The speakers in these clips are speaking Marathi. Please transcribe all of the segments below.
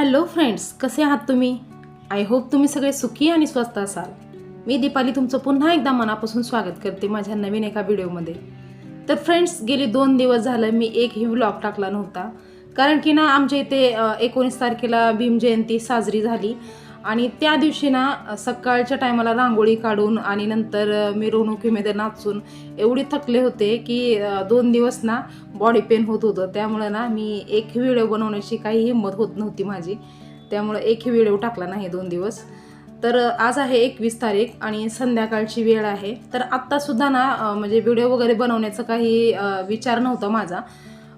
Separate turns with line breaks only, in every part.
हॅलो फ्रेंड्स कसे आहात तुम्ही? आय होप तुम्ही सगळे सुखी आणि स्वस्त असाल. मी दीपाली तुमचं पुन्हा एकदा मनापासून स्वागत करते माझ्या नवीन एका व्हिडिओमध्ये. तर फ्रेंड्स गेले दोन दिवस झालं मी एकही व्लॉग टाकला नव्हता. कारण की ना आमच्या इथे एकोणीस तारखेला भीम जयंती साजरी झाली. आणि त्या दिवशी ना सकाळच्या टायमाला रांगोळी काढून आणि नंतर मिरवणुकीमध्ये नाचून एवढी थकले होते की दोन दिवस ना बॉडी पेन होत होतं. त्यामुळं ना मी एक व्हिडिओ बनवण्याची काही हिंमत होत नव्हती माझी. त्यामुळं एकही व्हिडिओ टाकला नाही दोन दिवस. तर आज आहे एकवीस तारीख आणि संध्याकाळची वेळ आहे. तर आत्तासुद्धा ना म्हणजे व्हिडिओ वगैरे बनवण्याचा काही विचार नव्हता माझा.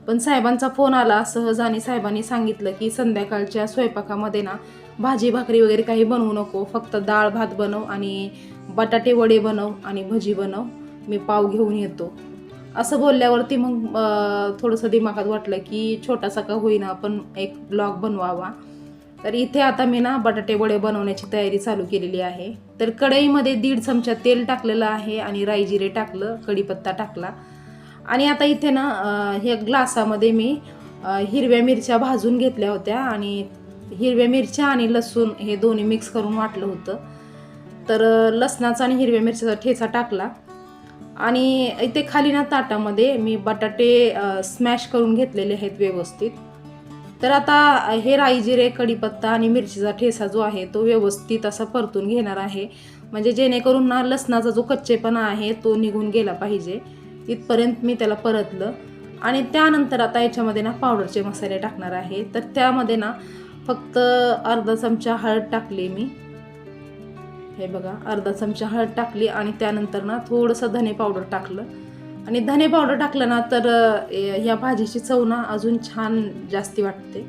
पण साहेबांचा फोन आला. सहज आणि साहेबांनी सांगितलं की संध्याकाळच्या स्वयंपाकामध्ये ना भाजी भाकरी वगैरे काही बनवू नको. फक्त डाळ भात बनव आणि बटाटे वडे बनव आणि भजी बनव. मी पाव घेऊन येतो. असं बोलल्यावरती मग थोडंसं दिमागात वाटलं की छोटासा का होईना पण एक ब्लॉग बनवावा. तर इथे आता मी ना बटाटे वडे बनवण्याची तयारी चालू केलेली आहे. तर कढईमध्ये दीड चमचा तेल टाकलेलं आहे आणि राई जिरे टाकलं कढीपत्ता टाकला. आणि आता इथे ना हे ग्लासामध्ये मी हिरव्या मिरच्या भाजून घेतल्या होत्या आणि हिरव्या मिरच्या आणि लसूण हे दोन्ही मिक्स करून वाटलं होतं. तर लसणाचा आणि हिरव्या मिरच्याचा ठेचा टाकला. आणि इथे खाली ना ताटामध्ये मी बटाटे स्मॅश करून घेतलेले आहेत व्यवस्थित. तर आता हे राई जिरे कढीपत्ता आणि मिरचीचा ठेसा जो आहे तो व्यवस्थित असा परतून घेणार आहे. म्हणजे जेणेकरून ना लसणाचा जो कच्चेपणा आहे तो निघून गेला पाहिजे. तिथपर्यंत मी त्याला परतलं. आणि त्यानंतर आता याच्यामध्ये ना पावडरचे मसाले टाकणार आहे. तर त्यामध्ये ना फक्त अर्धा चमचा हळद टाकली मी. हे बघा अर्धा चमचा हळद टाकली आणि त्यानंतर ना थोडंसं धने पावडर टाकलं. आणि धने पावडर टाकलं ना तर ह्या भाजीची चव ना अजून छान जास्ती वाटते.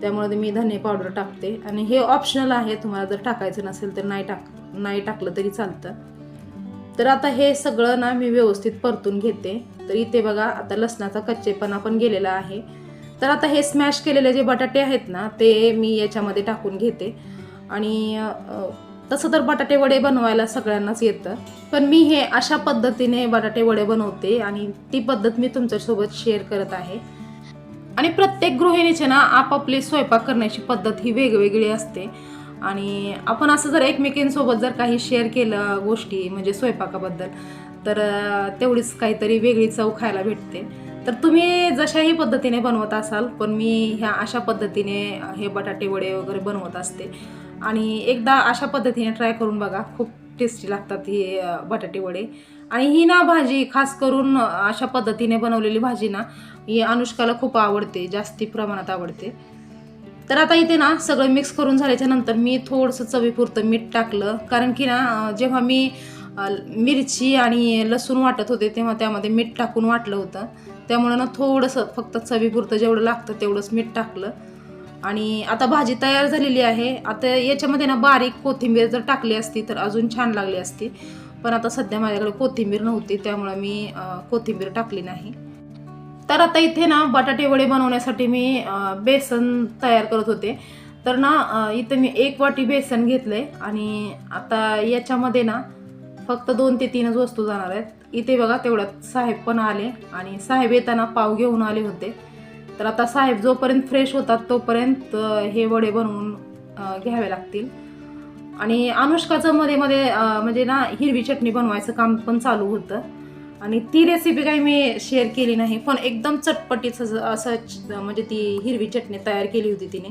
त्यामुळे मी धने पावडर टाकते. आणि हे ऑप्शनल आहे तुम्हाला जर टाकायचं नसेल तर नाही टाक नाही टाकलं तरी चालतं. तर आता हे सगळं ना मी व्यवस्थित परतून घेते. तर इथे बघा आता लसणाचा कच्चेपणा पण गेलेला आहे. तर आता हे स्मॅश केलेले जे बटाटे आहेत ना ते मी याच्यामध्ये टाकून घेते. आणि तसं तर बटाटे वडे बनवायला सगळ्यांनाच येतं. पण मी हे अशा पद्धतीने बटाटे वडे बनवते आणि ती पद्धत मी तुमच्यासोबत शेअर करत आहे. आणि प्रत्येक गृहिणीचे ना आपापली स्वयंपाक करण्याची पद्धत ही वेगवेगळी असते. आणि आपण असं जर एकमेकींसोबत जर काही शेअर केलं गोष्टी म्हणजे स्वयंपाकाबद्दल तर तेवढीच काहीतरी वेगळी चव खायला भेटते. तर तुम्ही जशाही पद्धतीने बनवत असाल पण मी ह्या अशा पद्धतीने हे बटाटे वडे वगैरे बनवत असते. आणि एकदा अशा पद्धतीने ट्राय करून बघा खूप टेस्टी लागतात हे बटाटे वडे. आणि ही ना भाजी खास करून अशा पद्धतीने बनवलेली भाजी ना ही अनुष्काला खूप आवडते जास्ती प्रमाणात आवडते. तर आता इथे ना सगळं मिक्स करून झाल्याच्यानंतर मी थोडंसं चवीपुरतं मीठ टाकलं. कारण की ना जेव्हा मी मिरची आणि लसूण वाटत होते तेव्हा त्यामध्ये मीठ टाकून वाटलं होतं. त्यामुळं ना थोडंसं फक्त चवीपुरतं जेवढं लागतं तेवढंच मीठ टाकलं. आणि आता भाजी तयार झालेली आहे. आता याच्यामध्ये ना बारीक कोथिंबीर जर टाकली असती तर अजून छान लागली असती. पण आता सध्या माझ्याकडे कोथिंबीर नव्हती त्यामुळं मी कोथिंबीर टाकली नाही. तर आता इथे ना बटाटे वडे बनवण्यासाठी मी बेसन तयार करत होते. तर ना इथं इथे मी एक वाटी बेसन घेतलंय. आणि आता याच्यामध्ये ना फक्त दोन ते तीनच वस्तू जाणार आहेत. इथे बघा तेवढ्यात साहेब पण आले आणि साहेब येताना पाव घेऊन आले होते. तर आता साहेब जोपर्यंत फ्रेश होतात तोपर्यंत हे वडे बनवून घ्यावे लागतील. आणि अनुष्काचं मध्ये मध्ये म्हणजे ना हिरवी चटणी बनवायचं काम पण चालू होतं. आणि ती रेसिपी काही मी शेअर केली नाही पण एकदम चटपटीच असं म्हणजे ती हिरवी चटणी तयार केली होती तिने.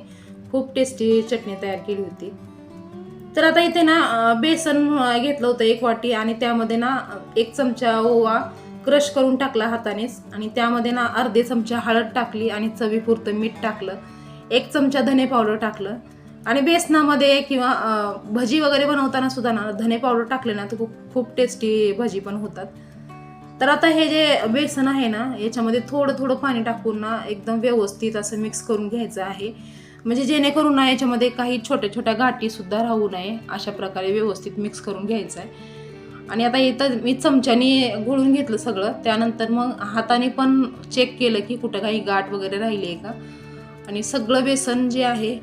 खूप टेस्टी चटणी तयार केली होती. तर आता इथे ना बेसन घेतलं होतं एक वाटी आणि त्यामध्ये ना एक चमचा ओवा क्रश करून टाकला हातानेच आणि त्यामध्ये ना अर्धे चमचा हळद टाकली आणि चवीपुरतं मीठ टाकलं. एक चमचा धने पावडर टाकलं. आणि बेसनामध्ये किंवा भजी वगैरे बनवताना सुद्धा ना धने पावडर टाकले ना तर खूप खूप टेस्टी भजी पण होतात. तर आता हे जे बेसन आहे ना याच्यामध्ये थोडं थोडं पाणी टाकून ना एकदम व्यवस्थित असं मिक्स करून घ्यायचं आहे. म्हणजे जेणेकरून ना याच्यामध्ये काही छोट्या छोट्या गाठीसुद्धा राहू नये अशा प्रकारे व्यवस्थित मिक्स करून घ्यायचं आहे आणि आता इथं मी चमच्याने घोळून घेतलं सगळं. त्यानंतर मग हाताने पण चेक केलं की कुठं काही गाठ वगैरे राहिली आहे का? आणि सगळं बेसन जे आहे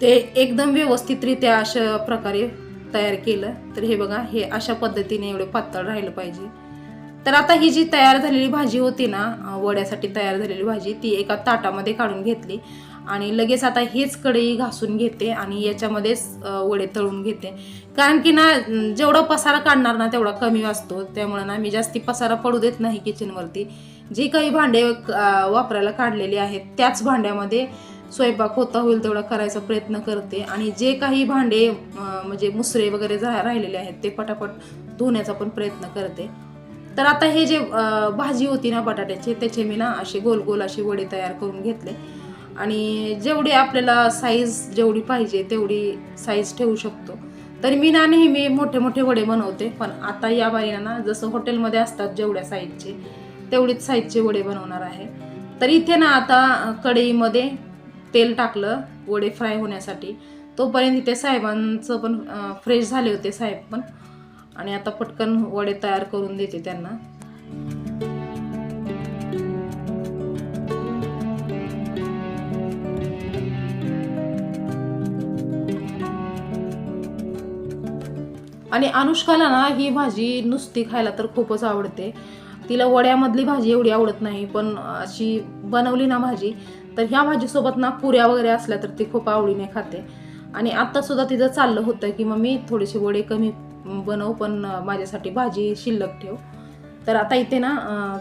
ते एकदम व्यवस्थितरित्या अशा प्रकारे तयार केलं. तर हे बघा हे अशा पद्धतीने एवढं पातळ राहिलं पाहिजे. तर आता ही जी तयार झालेली भाजी होती ना वड्यासाठी तयार झालेली भाजी ती एका ताटामध्ये काढून घेतली. आणि लगेच आता हेच कढई घासून घेते आणि याच्यामध्येच वडे तळून घेते. कारण की ना जेवढा पसारा काढणार ना तेवढा कमी वाचतो त्यामुळे ना मी जास्ती पसारा पडू देत नाही किचनवरती जे काही भांडे वापरायला काढलेले आहेत त्याच भांड्यामध्ये स्वयंपाक होता होईल तेवढा करायचा प्रयत्न करते. आणि जे काही भांडे म्हणजे मुसरे वगैरे जा राहिलेले आहेत ते पटापट धुण्याचा पण प्रयत्न करते. तर आता हे जे भाजी होती ना बटाट्याची त्याचे मी ना असे गोल गोल असे वडे तयार करून घेतले. आणि जेवढी आपल्याला साईज जेवढी पाहिजे तेवढी साईज ठेवू शकतो. तरी मी ना नेहमी मोठे मोठे वडे बनवते पण आता या बारीनं जसं हॉटेलमध्ये असतात जेवढ्या साईजचे तेवढीच साईजचे वडे बनवणार आहे. तर इथे ना आता कढईमध्ये तेल टाकलं वडे फ्राय होण्यासाठी. तोपर्यंत इथे साहेबांचं पण फ्रेश झाले होते साहेब पण. आणि आता पटकन वडे तयार करून देते त्यांना. आणि अनुष्काला ना ही भाजी नुसती खायला तर खूपच आवडते. तिला वड्यामधली भाजी एवढी आवडत नाही पण अशी बनवली ना भाजी तर ह्या भाजीसोबत ना पुऱ्या वगैरे असल्या तर ती खूप आवडीने खाते. आणि आत्तासुद्धा तिचं चाललं होतं की मग मी थोडेसे वडे कमी बनव पण माझ्यासाठी भाजी शिल्लक ठेव. तर आता इथे ना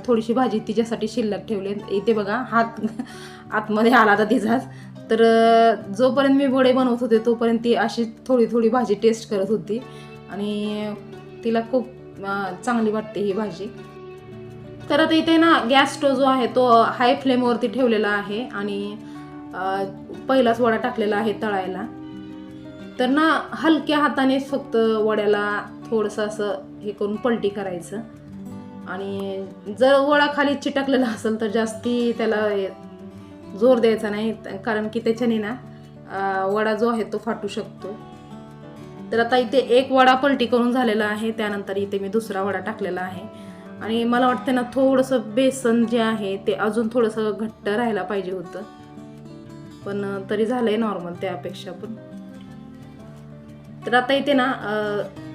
थोडीशी भाजी तिच्यासाठी शिल्लक ठेवली इथे बघा हात आतमध्ये आला आता तिचाच तर जोपर्यंत मी वडे बनवत होते तोपर्यंत ती अशी थोडी थोडी भाजी टेस्ट करत होती. आणि तिला खूप चांगली वाटते ही भाजी. तर आता इथे ना गॅस स्टोव जो आहे तो हाय फ्लेमवरती ठेवलेला आहे आणि पहिलाच वडा टाकलेला आहे तळायला. तर ना हलक्या हाताने फक्त वड्याला थोडंसं असं हे करून पलटी करायचं. आणि जर वडा खाली चिटकलेला असेल तर जास्ती त्याला जोर द्यायचा नाही कारण की त्याच्याने ना वडा जो आहे तो फाटू शकतो. तर आता इथे एक वडा पलटी करून झालेला आहे त्यानंतर इथे मी दुसरा वडा टाकलेला आहे. आणि मला वाटतं ना थोडंसं बेसन जे आहे ते अजून थोडंसं घट्ट राहायला पाहिजे होतं. पण तरी झालं आहे नॉर्मल त्यापेक्षा पण. तर आता इथे ना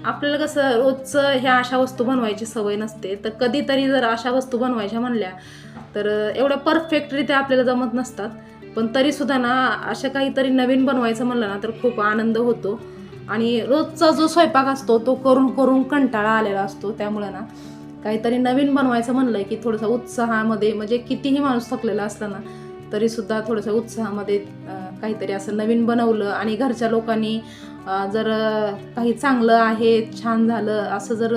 आपल्याला कसं रोजचं ह्या अशा वस्तू बनवायची सवय नसते. तर कधीतरी जर अशा वस्तू बनवायच्या म्हणल्या तर एवढ्या परफेक्टरित्या आपल्याला जमत नसतात. पण तरीसुद्धा ना अशा काहीतरी नवीन बनवायचं म्हणलं ना तर खूप आनंद होतो. आणि रोजचा जो स्वयंपाक असतो तो करून करून कंटाळा आलेला असतो. त्यामुळं ना काहीतरी नवीन बनवायचं म्हणलं की थोडंसं उत्साहामध्ये म्हणजे कितीही माणूस थकलेला असला ना तरीसुद्धा थोडंसं उत्साहामध्ये काहीतरी असं नवीन बनवलं आणि घरच्या लोकांनी जर काही चांगलं आहे छान झालं असं जर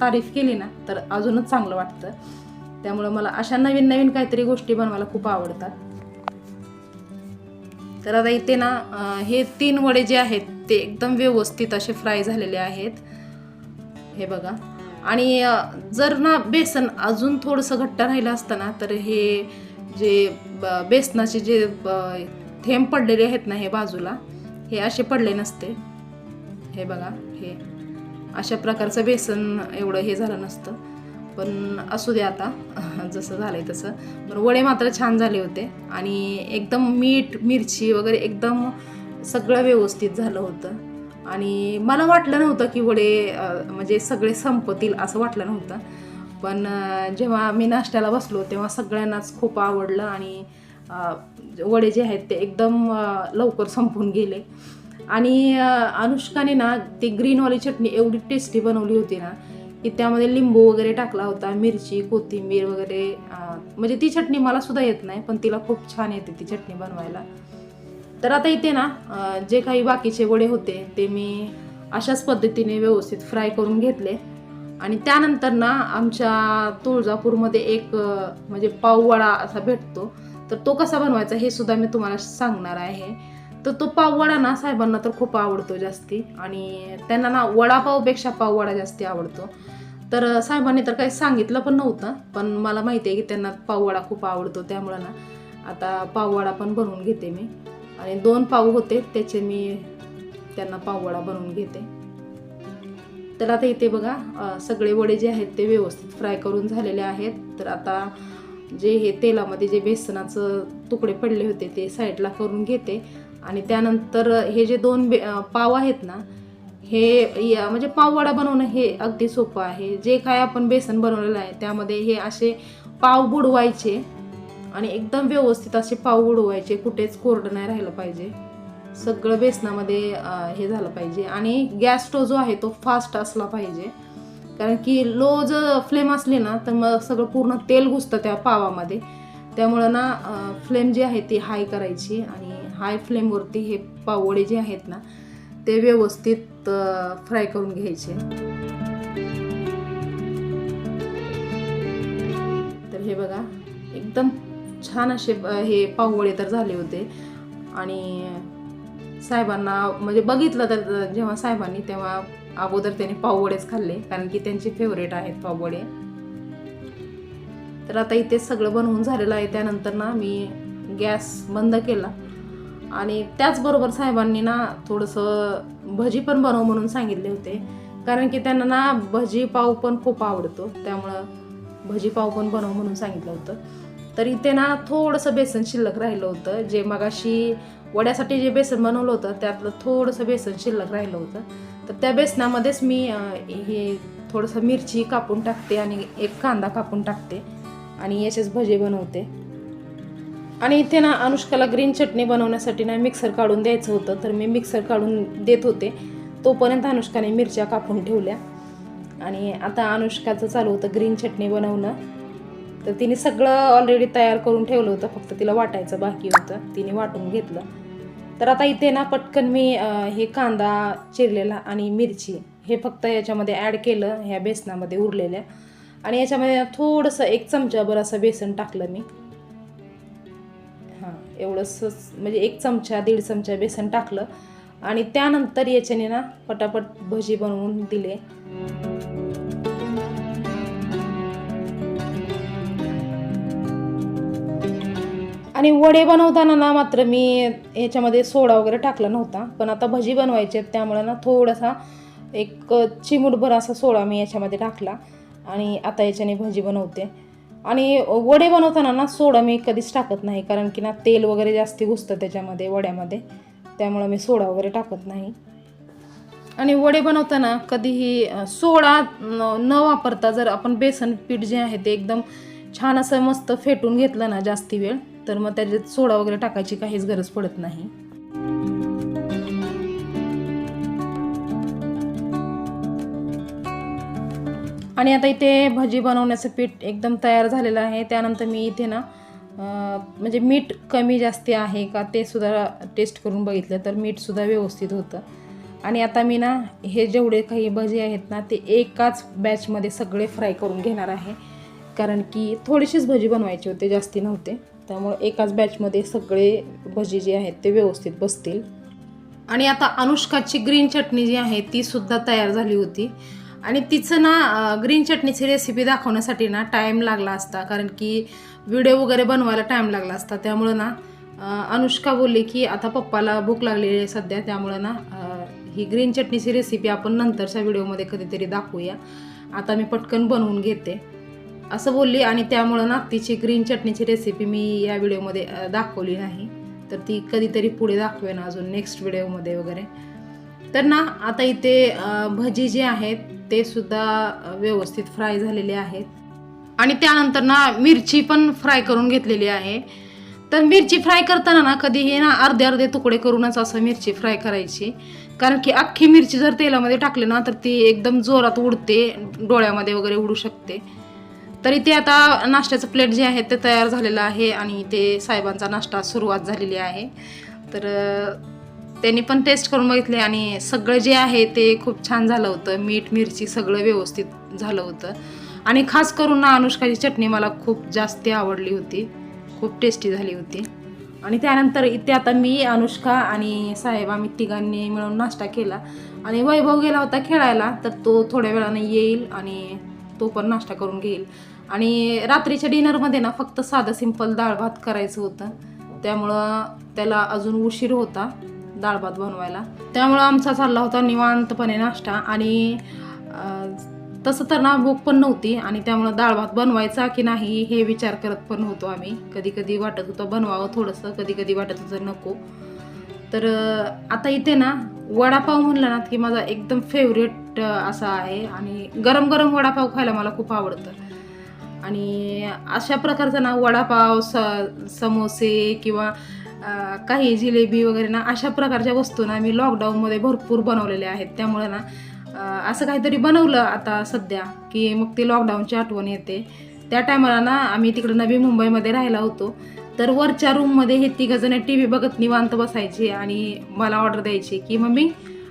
तारीफ केली ना तर अजूनच चांगलं वाटतं. त्यामुळं मला अशा नवीन नवीन काहीतरी गोष्टी बनवायला खूप आवडतात. तर आता इथे ना हे तीन वडे जे आहेत ते एकदम व्यवस्थित असे फ्राय झालेले आहेत. हे बघा. आणि जर ना बेसन अजून थोडंसं घट्ट राहिलं असतं ना तर हे जे ब- बेसनाचे जे ब- थेंब पडलेले आहेत ना हे बाजूला हे असे पडले नसते. हे बघा हे. अशा प्रकारचं बेसन एवढं हे झालं नसतं. पण असू दे आता. जसं झालंय तसं. पण वडे मात्र छान झाले होते. आणि एकदम मीठ मिरची वगैरे एकदम सगळं व्यवस्थित झालं होतं. आणि मला वाटलं नव्हतं की वडे म्हणजे सगळे संपतील असं वाटलं नव्हतं. पण जेव्हा मी नाश्त्याला बसलो तेव्हा सगळ्यांनाच खूप आवडलं आणि वडे जे आहेत ते एकदम लवकर संपून गेले. आणि अनुष्काने ना ती ग्रीनवाली चटणी एवढी टेस्टी बनवली होती ना की त्यामध्ये लिंबू वगैरे टाकला होता मिरची कोथिंबीर वगैरे म्हणजे ती चटणी मला सुद्धा येत नाही पण तिला खूप छान येते ती चटणी बनवायला. तर आता इथे ना जे काही बाकीचे वडे होते ते मी अशाच पद्धतीने व्यवस्थित फ्राय करून घेतले. आणि त्यानंतर ना आमच्या तुळजापूरमध्ये एक म्हणजे पाववडा असा भेटतो. तर तो कसा बनवायचा हे सुद्धा मी तुम्हाला सांगणार आहे. तर तो पाववडा ना साहेबांना तर खूप आवडतो जास्ती. आणि त्यांना ना वडापावपेक्षा पाववडा जास्ती आवडतो. तर साहेबांनी तर काही सांगितलं पण नव्हतं. पण मला माहिती आहे की त्यांना पाववडा खूप आवडतो त्यामुळं ना आता पाववडा पण बनवून घेते मी. आणि दोन पाव होते त्याचे मी त्यांना पाववडा बनवून घेते. तर आता इथे बघा सगळे वडे जे आहेत ते व्यवस्थित फ्राय करून झालेले आहेत. तर आता जे हे तेलामध्ये जे बेसनाचं तुकडे पडले होते ते साईडला करून घेते. आणि त्यानंतर हे जे दोन बे पाव आहेत ना हे या- म्हणजे पाववडा बनवणं हे अगदी सोपं आहे. जे काय आपण बेसन बनवलेलं आहे त्यामध्ये हे असे पाव बुडवायचे आणि एकदम व्यवस्थित असे पाव बुडवायचे कुठेच कोरडं नाही राहिलं पाहिजे. सगळं बेसनामध्ये हे झालं पाहिजे. आणि गॅस स्टोव जो आहे तो फास्ट असला पाहिजे. कारण की लो जर फ्लेम असली ना तर मग सगळं पूर्ण तेल घुसतं त्या पावामध्ये. त्यामुळं ना फ्लेम जी आहे ती हाय करायची आणि हाय फ्लेमवरती हे पावडे जे आहेत ना ते व्यवस्थित फ्राय करून घ्यायचे. तर हे बघा एकदम छान असे हे पाववडे तर झाले होते. आणि साहेबांना म्हणजे बघितलं तर जेव्हा साहेबांनी तेव्हा अगोदर त्यांनी पाववडेच खाल्ले कारण की त्यांचे फेवरेट आहेत पाववडे. तर आता इथे सगळं बनवून झालेलं आहे. त्यानंतर ना मी गॅस बंद केला. आणि त्याचबरोबर साहेबांनी ना थोडंसं भजी पण बनव म्हणून सांगितले होते. कारण की त्यांना ना भजी पाव पण खूप आवडतो. त्यामुळं भजी पाव पण बनव म्हणून सांगितलं होतं. तर इथे ना थोडंसं बेसन शिल्लक राहिलं होतं. जे मगाशी वड्यासाठी जे बेसन बनवलं होतं त्यातलं थोडंसं बेसन शिल्लक राहिलं होतं. तर त्या बेसनामध्येच मी हे थोडंसं मिरची कापून टाकते आणि एक कांदा कापून टाकते आणि याचेच भजे बनवते. आणि इथे ना अनुष्काला ग्रीन चटणी बनवण्यासाठी ना मिक्सर काढून द्यायचं होतं तर मी मिक्सर काढून देत होते. तोपर्यंत अनुष्काने मिरच्या कापून ठेवल्या. आणि आता अनुष्काचं चालू होतं ग्रीन चटणी बनवणं. तर तिने सगळं ऑलरेडी तयार करून ठेवलं होतं फक्त तिला वाटायचं बाकी होतं तिने वाटून घेतलं. तर आता इथे ना पटकन मी हे कांदा चिरलेला आणि मिरची हे फक्त याच्यामध्ये ॲड केलं ह्या बेसनामध्ये उरलेल्या. आणि याच्यामध्ये थोडंसं एक चमचाभर असं बेसन टाकलं मी. एवढंसंच म्हणजे एक चमचा दीड चमचा बेसन टाकलं आणि त्यानंतर याच्याने ना पटापट भजी बनवून दिले. आणि वडे बनवताना ना मात्र मी याच्यामध्ये सोडा वगैरे टाकला नव्हता पण आता भजी बनवायचे आहेत त्यामुळे ना थोडासा एक चिमूटभर असा सोडा मी याच्यामध्ये टाकला आणि आता याच्याने भजी बनवते. आणि वडे बनवताना ना सोडा मी कधीच टाकत नाही कारण की ना तेल वगैरे जास्ती घुसतं त्याच्यामध्ये वड्यामध्ये. त्यामुळं मी सोडा वगैरे टाकत नाही. आणि वडे बनवताना कधीही सोडा न न वापरता जर आपण बेसन पीठ जे आहे ते एकदम छान असं मस्त फेटून घेतलं ना जास्ती वेळ तर मग त्याच्यात सोडा वगैरे टाकायची काहीच गरज पडत नाही. आणि आता इथे भजी बनवण्याचं पीठ एकदम तयार झालेलं आहे. त्यानंतर मी इथे ना म्हणजे मीठ कमी जास्ती आहे का ते सुद्धा टेस्ट करून बघितलं तर मीठसुद्धा व्यवस्थित होतं. आणि आता मी ना हे जेवढे काही भजी आहेत ना ते एकाच बॅचमध्ये सगळे फ्राय करून घेणार आहे. कारण की थोडीशीच भजी बनवायची होते जास्ती नव्हते. त्यामुळे एकाच बॅचमध्ये सगळे भजी जे आहेत ते व्यवस्थित बसतील. आणि आता अनुष्काची ग्रीन चटणी जी आहे ती सुद्धा तयार झाली होती. आणि तिचं ना ग्रीन चटणीची रेसिपी दाखवण्यासाठी ना टाईम लागला असता. कारण की व्हिडिओ वगैरे बनवायला टाईम लागला असता. त्यामुळं ना अनुष्का बोलली की आता पप्पाला भूक लागलेली आहे सध्या. त्यामुळं ना ही ग्रीन चटणीची रेसिपी आपण नंतरच्या व्हिडिओमध्ये कधीतरी दाखवूया. आता मी पटकन बनवून घेते. असं बोलली आणि त्यामुळं ना तिची ग्रीन चटणीची रेसिपी मी या व्हिडिओमध्ये दाखवली नाही. तर ती कधीतरी पुढे दाखवेन अजून नेक्स्ट व्हिडिओमध्ये वगैरे. तर ना आता इथे भजी जे आहेत ते सुद्धा व्यवस्थित फ्राय झालेले आहेत. आणि त्यानंतर ना मिरची पण फ्राय करून घेतलेली आहे. तर मिरची फ्राय करताना ना कधीही ना अर्धे अर्धे तुकडे करूनच असं मिरची फ्राय करायची. कारण की अख्खी मिरची जर तेलामध्ये टाकली ना तर ती एकदम जोरात उडते डोळ्यामध्ये वगैरे उडू शकते. तरी ते आता नाश्त्याचं प्लेट जे आहे ते तयार झालेलं आहे आणि ते साहेबांचा नाश्ता सुरुवात झालेली आहे. तर त्यांनी पण टेस्ट करून बघितले आणि सगळं जे आहे ते खूप छान झालं होतं. मीठ मिरची सगळं व्यवस्थित झालं होतं. आणि खास करून ना अनुष्काची चटणी मला खूप जास्त आवडली होती. खूप टेस्टी झाली होती. आणि त्यानंतर इथे आता मी अनुष्का आणि साहेब आम्ही तिघांनी मिळून नाश्ता केला. आणि वैभव गेला होता खेळायला तर तो थोड्या वेळाने येईल आणि तो पण नाश्ता करून घेईल. आणि रात्रीच्या डिनरमध्ये ना फक्त साधं सिंपल डाळ भात करायचं होतं. त्यामुळं त्याला अजून उशीर होता. डाळ भात बनवायला. त्यामुळं आमचा चालला होता निवांतपणे नाश्ता आणि तसं तर ना भूक पण नव्हती आणि त्यामुळं डाळ भात बनवायचा की नाही हे विचार करत पण होतो आम्ही. कधी कधी वाटत होतं बनवावं थोडंसं कधी कधी वाटत होतं नको. तर आता इथे ना वडापाव म्हणला ना की माझा एकदम फेवरेट असा आहे आणि गरम गरम वडापाव खायला मला खूप आवडतं. आणि अशा प्रकारचा ना वडापाव स समोसे किंवा काही जिलेबी वगैरे ना अशा प्रकारच्या वस्तू ना मी लॉकडाऊनमध्ये भरपूर बनवलेल्या आहेत. त्यामुळे ना असं काहीतरी बनवलं आता सध्या की मग ते लॉकडाऊनची आठवण येते. त्या टायमाला ना आम्ही तिकडं नवी मुंबईमध्ये राहिला होतो. तर वरच्या रूममध्ये हे तिघंजण टी व्ही बघत निवांत बसायची आणि मला ऑर्डर द्यायची की मम्मी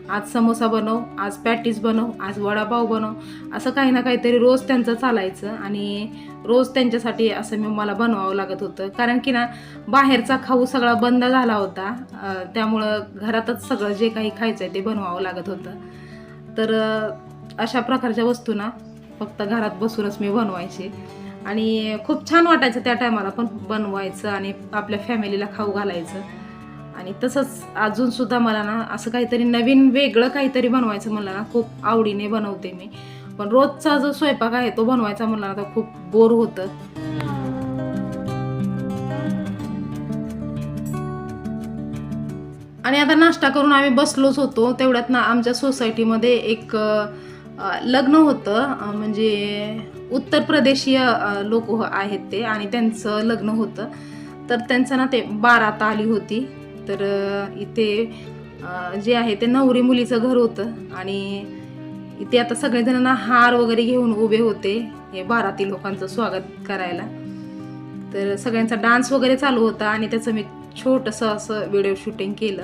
आज समोसा बनव आज पॅटीस बनव आज वडापाव बनव. असं काही ना काहीतरी रोज त्यांचं चालायचं आणि रोज त्यांच्यासाठी असं मी मला बनवावं लागत होतं. कारण की ना बाहेरचा खाऊ सगळा बंद झाला होता. त्यामुळं घरातच सगळं जे काही खायचं आहे ते बनवावं लागत होतं. तर अशा प्रकारच्या वस्तू ना फक्त घरात बसूनच मी बनवायचे. आणि खूप छान वाटायचं त्या टायमाला पण बनवायचं आणि आपल्या फॅमिलीला खाऊ घालायचं. आणि तसंच अजूनसुद्धा मला ना असं काहीतरी नवीन वेगळं काहीतरी बनवायचं मला ना खूप आवडीने बनवते मी. पण रोजचा जो स्वयंपाक आहे तो बनवायचा म्हणला ना तर खूप बोर होतं. आणि आता नाश्ता करून आम्ही बसलोच होतो. तेवढ्यात ना आमच्या सोसायटीमध्ये एक लग्न होतं. म्हणजे उत्तर प्रदेशीय लोक आहेत ते आणि त्यांचं लग्न होतं. तर त्यांचं ना ते बारात आली होती. तर इथे जे आहे ते नवरी मुलीचं घर होतं. आणि इथे आता सगळेजणांना हार वगैरे घेऊन उभे होते हे बाराती लोकांचं स्वागत करायला. तर सगळ्यांचा डान्स वगैरे चालू होता आणि त्याचं मी छोटंसं असं व्हिडिओ शूटिंग केलं.